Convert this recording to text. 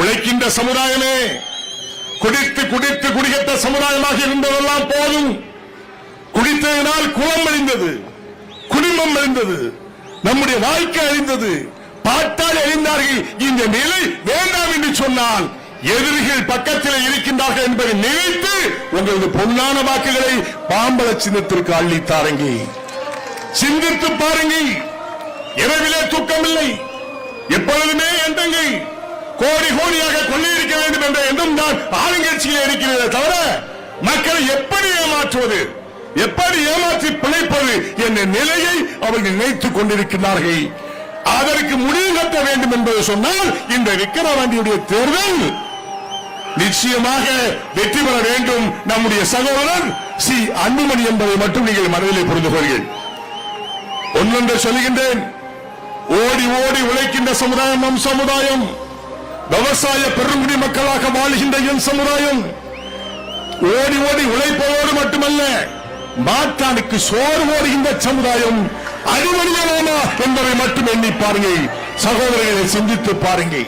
உழைக்கின்ற சமுதாயமே குடித்து குடித்து குடிகட்ட சமுதாயமாக இருந்ததெல்லாம் போதும். குடித்ததினால் குளம் அழிந்தது குடும்பம் அழிந்தது நம்முடைய வாழ்க்கை அழிந்தது. பாட்டால் அழிந்தார்கள். இந்த நிலை வேண்டாம் என்று சொன்னால் எதிரிகள் பக்கத்தில் இருக்கின்றார்கள் என்பதை நினைத்து உங்களது பொன்னான வாக்குகளை பாம்பள சின்னத்திற்கு அள்ளித்தாருங்க சிந்தித்து பாருங்கள். இரவிலே தூக்கமில்லை. எப்பொழுதுமே எண்ணங்கள். கோடி கோடியாக கொள்ளையடிக்க வேண்டும் என்ற எண்ணம் தான் ஆளுங்கட்சியில் இருக்கிறதே தவிர மக்களை எப்படி ஏமாற்றுவது? எப்படி ஏமாற்றி பிழைப்பது என்ற நிலையை அவர்கள் நினைத்துக் கொண்டிருக்கிறார்கள். அதற்கு முடிவு கட்ட வேண்டும் என்பது சொன்னால் இந்த விக்கிரவாண்டியுடைய தேர்தல் நிச்சயமாக வெற்றி பெற வேண்டும். நம்முடைய சகோதரர் சி. அன்புமணி என்பதை மட்டும் நீங்கள் மனதிலே புரிந்து கொள்கிறேன் ஒன்றென்று சொல்கின்றேன் ஓடி ஓடி உழைக்கின்ற சமுதாயம் நம் சமுதாயம். விவசாய பெருங்குடி மக்களாக வாழ்கின்ற என் சமுதாயம் ஓடி ஓடி உழைப்பதோடு மட்டுமல்ல மாற்றானுக்கு சோறு ஓடுகின்ற சமுதாயம் அறிவழியலாமா என்பதை மட்டும் எண்ணி பாருங்கள். சகோதரர்களை சிந்தித்து பாருங்கள்.